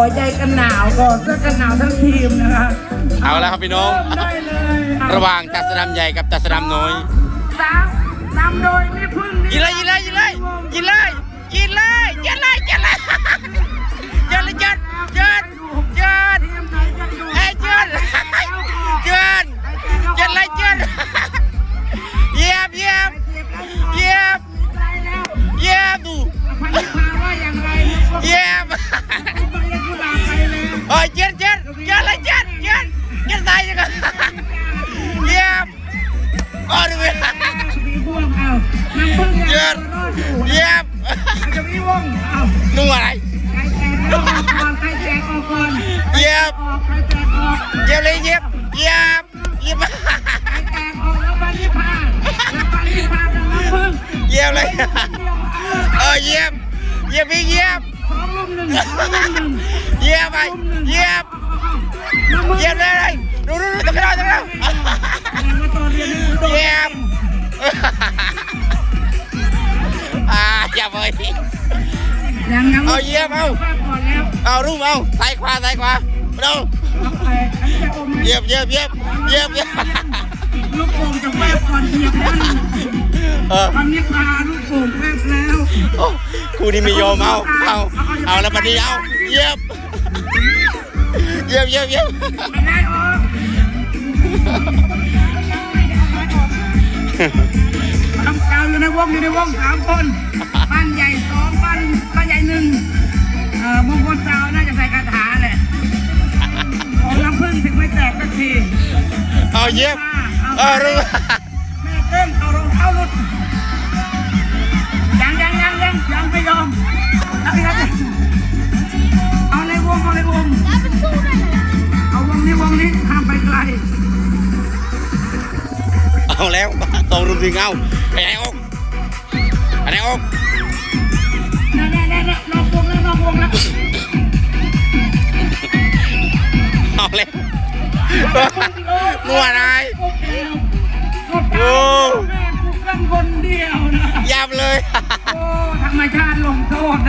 ขอใจกันหนาวก่อนเสื้อกันหนาวทั้งทีมนะคะเอาแล้วครับพี่น้อง เริ่มได้เลยอ่ระหว่างตัดสนามใหญ่กับตัดสนามน้อยสามนำโดยแม่พึ่งยิงเลยยิงเลยยิงเลยยิงเลยยิงเลยยิงเลยยิงเลย อ้ดูเว้ยมีบ่วงเอาน้ำพึ่งเยี่ยมเยี่ยมจะมีวงเอานู่นอะไรใครแจกออกก่อนใครแจกออกก่อนเยียมออกใครแจกออกเยียมเลยเยี่ยมเยี่ยมเยี่ยมใครแจกออกแล้วพันธิพาแล้วพันธิพากับน้ำพึ่งเยียมเลยเออเยียมเยี่ยมพี่เยี่ยมสองลุมหนึ่งสองลุมหนึ่งเยียมไปเยี่ยมน้ำพึ่งเยียมเลยดูดูดูตะกร้าตะกร้ามาตอ เรียนนี่โดนเยี่ยมอ่าอย่าไปยังยังเอาเยี่ยมเอาแป๊บก่อนแล้วเอารูปเอาซ้ายขวาซ้ายขวาเร็วเอาไปอันนี้จะอมเยี่ยมเยี่ยมเยี่ยมเยี่ยมเยี่ยมลูกโป่งจะแฟบก่อนเหยียบแล้วเออตอนนี้พาลูกโป่งแฟบแล้วโอ้ครูนี่ไม่ยอมเอาเอาเอาแล้วบัดนี้เอาเยี่ยมเยี่ยมเยี่ยมเยี่ยมไม่ได้ออก ทำกาวอยู่ในวงอยู่ในวงสามคนบ้านใหญ่สองบ้านบ้านใหญ่หนึ่งเอ่อมงคลสาวน่าจะใส่คาถาแหละของน้ำพึ่งถึงไม่แตกสักทีเอาเยี่ยมเออรู้แม่เต้นเอารองเท้าหลุดยังยังยังยังยังไม่ยอมเอาอีกแล้วเอาในวงเอาในวงเอาวงนี้วงนี้ห้ามไปไกลเอาแล้ว ตรงรุมถึงเอาไปไหนออกไปไหนออกนั่นนั่นนั่นนอกวงแล้วนอกวงแล้วเอาแล้วมัวอะไรโอ้โหแม่กูกันคนเดียวนะยับเลย โอ้ธรรมชาติลงโทษ